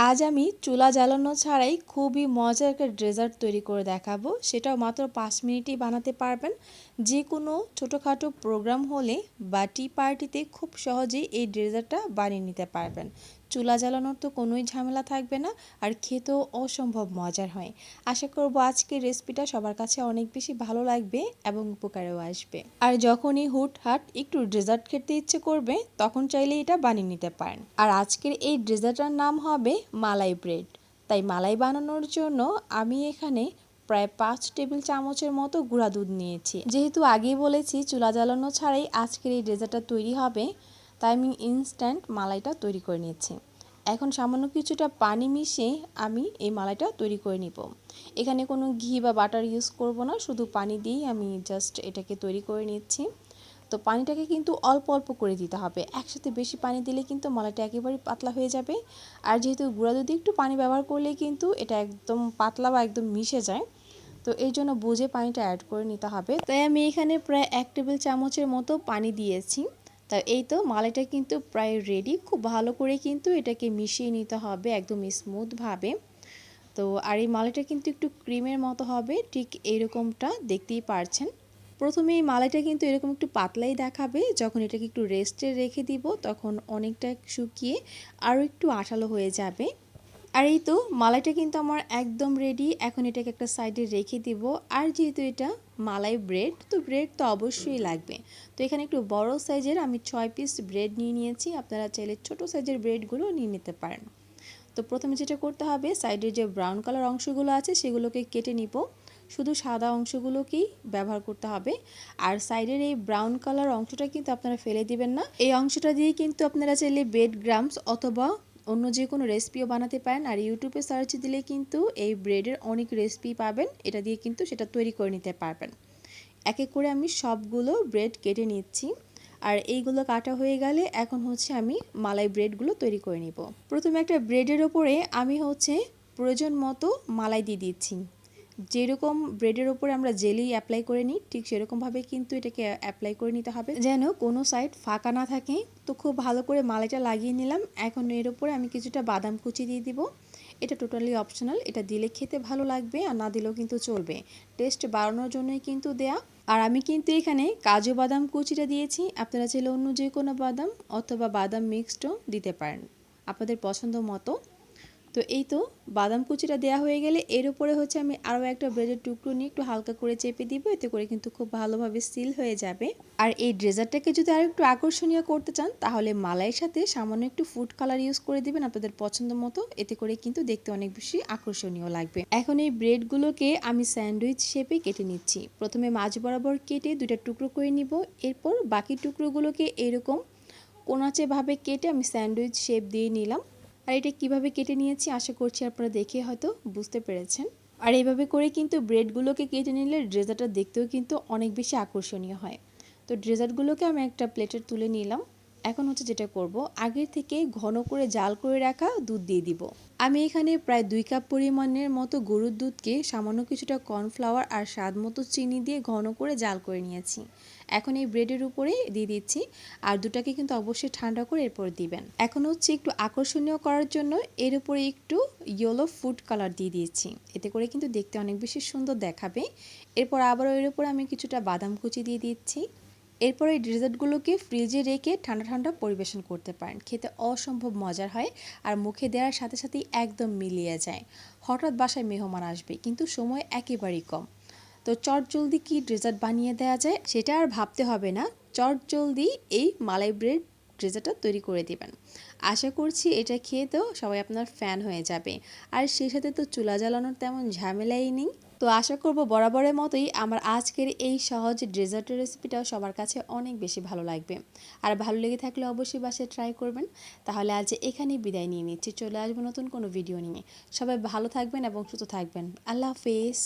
আজ আমি চুলা জ্বালানো ছাড়াই খুবই মজার একটা ডেজার্ট তৈরি করে দেখাবো। সেটাও মাত্র পাঁচ মিনিটই বানাতে পারবেন। যে কোনো ছোটোখাটো প্রোগ্রাম হলে বা টি পার্টিতে খুব সহজেই এই ডেজার্টটা বানিয়ে নিতে পারবেন। চুলা জ্বালানোর তো কোনোই ঝামেলা থাকবে না, আর খেতেও অসম্ভব মজার হয়। আশা করব আজকের রেসিপিটা সবার কাছে অনেক বেশি ভালো লাগবে এবং উপকারেও আসবে। আর যখনই হুট হাট একটু ডেজার্ট খেতে ইচ্ছে করবে, তখন চাইলে এটা বানিয়ে নিতে পারেন। আর আজকের এই ডেজার্টটার নাম হবে মালাই ব্রেড। তাই মালাই বানানোর জন্য আমি এখানে প্রায় পাঁচ টেবিল চামচের মতো গুঁড়া দুধ নিয়েছি। যেহেতু আগেই বলেছি, চুলা জ্বালানো ছাড়াই আজকের এই ডেজার্টটা তৈরি হবে তাই আমি ইনস্ট্যান্ট মালাইটা তৈরি করে নিচ্ছি এখন সামান্য কিছুটা পানি মিশিয়ে আমি এই মালাইটা তৈরি করে নিব। এখানে কোনো ঘি বা বাটার ইউজ করব না, শুধু পানি দিয়েই আমি জাস্ট এটাকে তৈরি করে নিচ্ছি। তো পানিটাকে কিন্তু অল্প অল্প করে দিতে হবে। একসাথে বেশি পানি দিলে কিন্তু মালাইটা একেবারে পাতলা হয়ে যাবে। আর যেহেতু গুঁড়া দুধে একটু পানি ব্যবহার করলে কিন্তু এটা একদম পাতলা বা একদম মিশে যায়। তো এই জন্য বুঝে পানিটা অ্যাড করে নিতে হবে। তাই আমি এখানে প্রায় এক টেবিল চামচের মতো পানি দিয়েছি। তা এই তো মালাইটা কিন্তু প্রায় রেডি খুব ভালো করে কিন্তু এটাকে মিশিয়ে নিতে হবে একদম স্মুথভাবে তো আর এই মালাইটা কিন্তু একটু ক্রিমের মতো হবে, ঠিক এইরকমটা দেখতেই পারছেন। প্রথমে এই মালাইটা কিন্তু এরকম একটু পাতলাই দেখাবে, যখন এটাকে একটু রেস্টে রেখে দিব, তখন অনেকটা শুকিয়ে আরও একটু আঠালো হয়ে যাবে। আর এই তো, মালাইটা কিন্তু আমার একদম রেডি এখন এটাকে একটা সাইডে রেখে দিব। আর যেহেতু এটা মালাই ব্রেড তো ব্রেড তো অবশ্যই লাগবে। তো এখানে একটু বড় সাইজের আমি ছয় পিস ব্রেড নিয়ে নিয়েছি। আপনারা চাইলে ছোট সাইজের ব্রেডগুলো নিয়ে নিতে পারেন। তো প্রথমে যেটা করতে হবে সাইডের যে ব্রাউন কালার অংশগুলো আছে, সেগুলোকে কেটে নিব। শুধু সাদা অংশগুলোকেই ব্যবহার করতে হবে। আর সাইডের এই ব্রাউন কালার অংশটা কিন্তু আপনারা ফেলে দিবেন না। এই অংশটা দিয়ে কিন্তু আপনারা চাইলে বেড গ্রামস অথবা অন্য যে কোনো রেসিপিও বানাতে পারেন আর ইউটিউবে সার্চ দিলে কিন্তু এই ব্রেডের অনেক রেসিপি পাবেন। এটা দিয়ে কিন্তু সেটা তৈরি করে নিতে পারবেন। এক এক করে আমি সবগুলো ব্রেড কেটে নিচ্ছি। আর এইগুলো কাটা হয়ে গেলে এখন হচ্ছে আমি মালাই ব্রেডগুলো তৈরি করে নিব। প্রথমে একটা ব্রেডের ওপরে আমি হচ্ছে প্রয়োজন মতো মালাই দিয়ে দিচ্ছি। যেরকম ব্রেডের ওপরে আমরা জেলি অ্যাপ্লাই করে নিই, ঠিক সেরকমভাবে কিন্তু এটাকে অ্যাপ্লাই করে নিতে হবে। যেন কোনো সাইড ফাঁকা না থাকে। তো খুব ভালো করে মালাইটা লাগিয়ে নিলাম। এখন এর উপরে আমি কিছুটা বাদাম কুচি দিয়ে দিব। এটা টোটালি অপশনাল এটা দিলে খেতে ভালো লাগবে আর না দিলেও কিন্তু চলবে। টেস্ট বাড়ানোর জন্যই কিন্তু দেয়া। আর আমি কিন্তু এখানে কাজু বাদাম কুচিটা দিয়েছি। আপনারা চাইলে অন্য যে কোনো বাদাম অথবা বাদাম মিক্সডও দিতে পারেন। আপনাদের পছন্দ মতো। তো এই তো বাদাম কুচিটা দেওয়া হয়ে গেলে এর উপরে হচ্ছে আমি আরও একটা ব্রেডের টুকরো নিয়ে একটু হালকা করে চেপে দিব, এতে করে কিন্তু খুব ভালোভাবে সিল হয়ে যাবে। আর এই ড্রেজারটাকে যদি আর একটু আকর্ষণীয় করতে চান, তাহলে মালাইয়ের সাথে সামান্য একটু ফুড কালার ইউজ করে দিবেন আপনাদের পছন্দ মতো, এতে করে কিন্তু দেখতে অনেক বেশি আকর্ষণীয় লাগবে। এখন এই ব্রেডগুলোকে আমি স্যান্ডউইচ শেপে কেটে নিচ্ছি। প্রথমে মাছ বরাবর কেটে দুইটা টুকরো করে নিব, এরপর বাকি টুকরোগুলোকে এরকম কোনাচেভাবে কেটে আমি স্যান্ডউইচ শেপ দিয়ে নিলাম। আর এটা কীভাবে কেটে নিয়েছি আশা করছি আপনারা দেখে হয়তো বুঝতে পেরেছেন। আর এইভাবে করে কিন্তু ব্রেডগুলোকে কেটে নিলে ড্রেজারটা দেখতেও কিন্তু অনেক বেশি আকর্ষণীয় হয়। তো ড্রেজারগুলোকে আমি একটা প্লেটে তুলে নিলাম। এখন হচ্ছে যেটা করব আগের থেকে ঘন করে জাল করে রাখা দুধ দিয়ে দিব। আমি এখানে প্রায় দুই কাপ পরিমাণের মতো গরুর দুধকে সামান্য কিছুটা কর্নফ্লাওয়ার আর স্বাদ মতো চিনি দিয়ে ঘন করে জাল করে নিয়েছি। এখন এই ব্রেডের উপরে দিয়ে দিচ্ছি আর দুটাকে কিন্তু অবশ্যই ঠান্ডা করে এরপর দিবেন। এখন হচ্ছে একটু আকর্ষণীয় করার জন্য এর উপরে একটু ইয়েলো ফুড কালার দিয়ে দিয়েছি। এতে করে কিন্তু দেখতে অনেক বেশি সুন্দর দেখাবে। এরপর আবারও এর উপরে আমি কিছুটা বাদাম কুচি দিয়ে দিচ্ছি। এরপর এই ডেজার্টগুলোকে ফ্রিজে রেখে ঠান্ডা ঠান্ডা পরিবেশন করতে পারেন। খেতে অসম্ভব মজার হয় আর মুখে দেওয়ার সাথে সাথেই একদম মিলিয়ে যায়। হঠাৎ বাসায় মেহমান আসবে, কিন্তু সময় একেবারেই কম। তো চট জলদি কি ডেজার্ট বানিয়ে দেওয়া যায় সেটা আর ভাবতে হবে না। চট জলদি এই মালাই ব্রেড ড্রেজারটা তৈরি করে দিবেন। আশা করছি এটা খেয়ে তো সবাই আপনার ফ্যান হয়ে যাবে। আর সেই সাথে তো চুলা জ্বালানোর তেমন ঝামেলাই নেই। তো আশা করব বরাবরের মতোই আমার আজকের এই সহজ ডেজার্টের রেসিপিটাও সবার কাছে অনেক বেশি ভালো লাগবে। আর ভালো লেগে থাকলে অবশ্যই বাসায় ট্রাই করবেন। তাহলে আজ এখানেই বিদায় নিয়ে নিচ্ছি। চলে আসব নতুন কোনো ভিডিও নিয়ে। সবাই ভালো থাকবেন এবং সুস্থ থাকবেন। আল্লাহ হাফেজ।